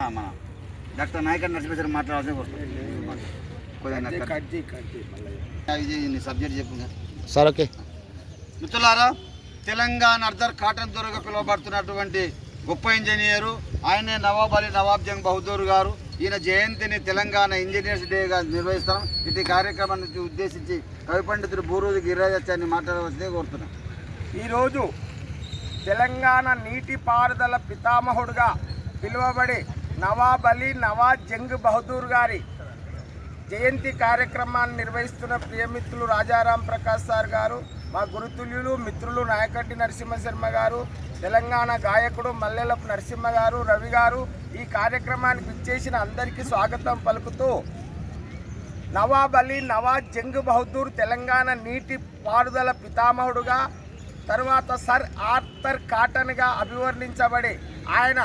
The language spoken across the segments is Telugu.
మన డాక్టర్ నాయకర్ నరసింహేశ్వరం మాట్లాడాల్సిన కొద్దిగా సబ్జెక్ట్ చెప్పు. Sir okay. మిత్రులారా తెలంగాణ అర్ధర్ కాటన్ దొరగా పిలువబడుతున్నటువంటి గొప్ప ఇంజనీరు ఆయనే నవాబ్ అలీ నవాబ్ జంగ్ బహదూర్ గారు. ఈయన జయంతిని తెలంగాణ ఇంజనీర్స్ డేగా నిర్వహిస్తాం. ఇటు కార్యక్రమాన్ని ఉద్దేశించి కవి పండితుడు బూరూజు గిరిరాజాచార్ని మాట్లాడవలసిందే కోరుతున్నాం. ఈరోజు తెలంగాణ నీటిపారుదల పితామహుడుగా పిలువబడే నవాబ్ అలీ నవాజ్ జంగ్ బహదూర్ గారి జయంతి కార్యక్రమాన్ని నిర్వహిస్తున్న ప్రియమిత్రులు రాజారాం ప్రకాష్ సార్ గారు మా గురుతుల్యులు మిత్రులు నాయకట్టి నరసింహశర్మ గారు తెలంగాణ గాయకుడు మల్లెలపు నరసింహ గారు రవి గారు ఈ కార్యక్రమానికి ఇచ్చేసిన అందరికీ స్వాగతం పలుకుతూ నవాబ్ అలీ నవాజ్ జంగ్ బహదూర్ తెలంగాణ నీటి పారుదల పితామహుడుగా తరువాత సర్ ఆర్థర్ కాటన్గా అభివర్ణించబడి ఆయన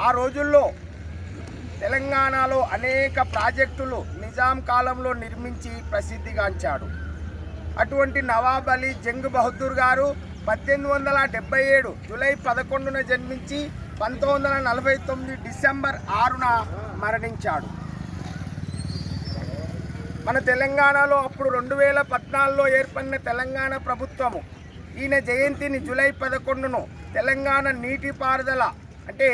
ఆ రోజుల్లో తెలంగాణలో అనేక ప్రాజెక్టులు నిజాం కాలంలో నిర్మించి ప్రసిద్ధిగాంచాడు అటువంటి నవాబ్ అలీ జంగ్ బహదూర్ గారు పద్దెనిమిది వందల డెబ్బై ఏడు జూలై పదకొండున జన్మించి పంతొమ్మిది వందల నలభై తొమ్మిది డిసెంబర్ ఆరున మరణించాడు. మన తెలంగాణలో అప్పుడు రెండు వేల పద్నాలుగులో ఏర్పడిన తెలంగాణ ప్రభుత్వము ఈయన జయంతిని జూలై పదకొండును తెలంగాణ నీటిపారుదల అంటే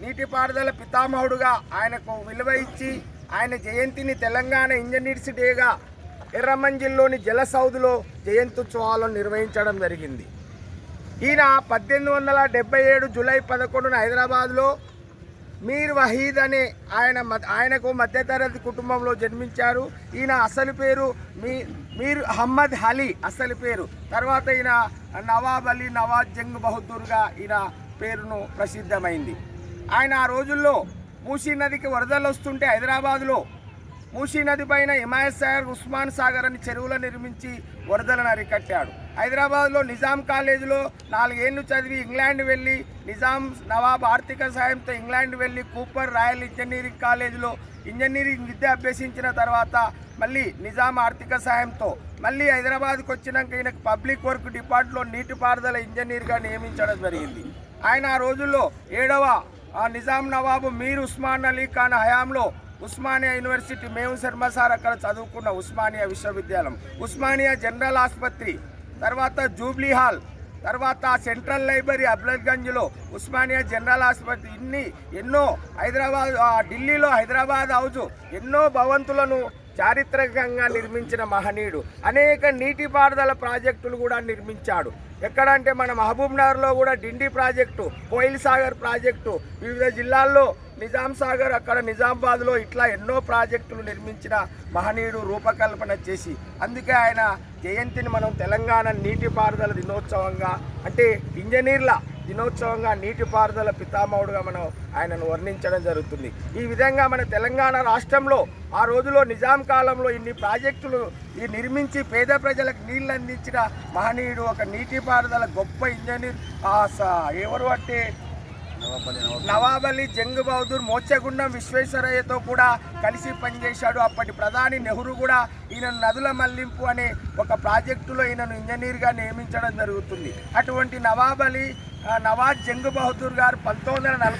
నీటిపారుదల పితామహుడుగా ఆయనకు విలువ ఇచ్చి ఆయన జయంతిని తెలంగాణ ఇంజనీర్స్ డేగా ఎర్రమంజిల్లోని జలసౌదులో జయంత్యుత్సవాలను నిర్వహించడం జరిగింది. ఈయన పద్దెనిమిది వందల డెబ్బై ఏడు జూలై పదకొండున హైదరాబాద్లో మీర్ వహీద్ అనే ఆయన మ- ఆయనకు మధ్యతరగతి కుటుంబంలో జన్మించారు. ఈయన అసలు పేరు మీ మీర్ అహ్మద్ అలీ అసలు పేరు. తర్వాత ఈయన నవాబ్ అలీ నవాజ్ జంగ్ బహదూర్గా ఈయన పేరును ప్రసిద్ధమైంది. ఆయన ఆ రోజుల్లో మూసీ నదికి వరదలు వస్తుంటే హైదరాబాద్లో మూసీ నది పైన హిమాయత్ సాగర్ ఉస్మాన్ సాగర్ అని చెరువులు నిర్మించి వరదలను అరికట్టాడు. హైదరాబాద్లో నిజాం కాలేజీలో నాలుగేళ్ళు చదివి ఇంగ్లాండ్ వెళ్ళి నిజాం నవాబ్ ఆర్థిక సాయంతో ఇంగ్లాండ్ వెళ్ళి కూపర్ రాయల్ ఇంజనీరింగ్ కాలేజీలో ఇంజనీరింగ్ విద్య అభ్యసించిన తర్వాత మళ్ళీ నిజాం ఆర్థిక సాయంతో మళ్ళీ హైదరాబాద్కు వచ్చినాక ఈయనకు పబ్లిక్ వర్క్ డిపార్ట్లో నీటిపారుదల ఇంజనీర్గా నియమించడం జరిగింది. ఆయన ఆ రోజుల్లో ఏడవ ఆ నిజాం నవాబు మీర్ ఉస్మాన్ అలీ ఖాన్ హయాంలో ఉస్మానియా యూనివర్సిటీ మేము శర్మ సార్ అక్కడ చదువుకున్న ఉస్మానియా విశ్వవిద్యాలయం. ఉస్మానియా జనరల్ ఆసుపత్రి తర్వాత జూబ్లీ హాల్ తర్వాత సెంట్రల్ లైబ్రరీ అబ్లద్గంజ్లో ఉస్మానియా జనరల్ ఆసుపత్రి. ఇన్ని ఎన్నో హైదరాబాద్ ఆ, ఢిల్లీలో హైదరాబాద్ హౌజు ఎన్నో భవంతులను చారిత్రకంగా నిర్మించిన మహనీయుడు. అనేక నీటిపారుదల ప్రాజెక్టులు కూడా నిర్మించాడు. ఎక్కడంటే మన మహబూబ్ నగర్లో కూడా డిండి ప్రాజెక్టు కోయిల్ సాగర్ ప్రాజెక్టు వివిధ జిల్లాల్లో నిజాం సాగర్ అక్కడ నిజామాబాద్లో ఇట్లా ఎన్నో ప్రాజెక్టులు నిర్మించిన మహనీయుడు రూపకల్పన చేసి అందుకే ఆయన జయంతిని మనం తెలంగాణ నీటిపారుదల దినోత్సవంగా అంటే ఇంజనీర్ల దినోత్సవంగా నీటిపారుదల పితామహుడుగా మనం ఆయనను వర్ణించడం జరుగుతుంది. ఈ విధంగా మన తెలంగాణ రాష్ట్రంలో ఆ రోజులో నిజాం కాలంలో ఇన్ని ప్రాజెక్టులు ఈ నిర్మించి పేద ప్రజలకు నీళ్ళు అందించిన మహనీయుడు ఒక నీటిపారుదల గొప్ప ఇంజనీర్ ఎవరు అంటే? నవాబ్ అలీ జంగ్ బహదూర్ మోత్సగుండం విశ్వేశ్వరయ్యతో కూడా కలిసి పనిచేశాడు. అప్పటి ప్రధాని నెహ్రూ కూడా ఈయన నదుల మళ్ళింపు అనే ఒక ప్రాజెక్టులో ఈయనను ఇంజనీర్గా నియమించడం జరుగుతుంది. అటువంటి నవాబ్ అలీ ఆ, నవాజ్ జంగ్ బహదూర్ గారు పంతొమ్మిది వందల నలభై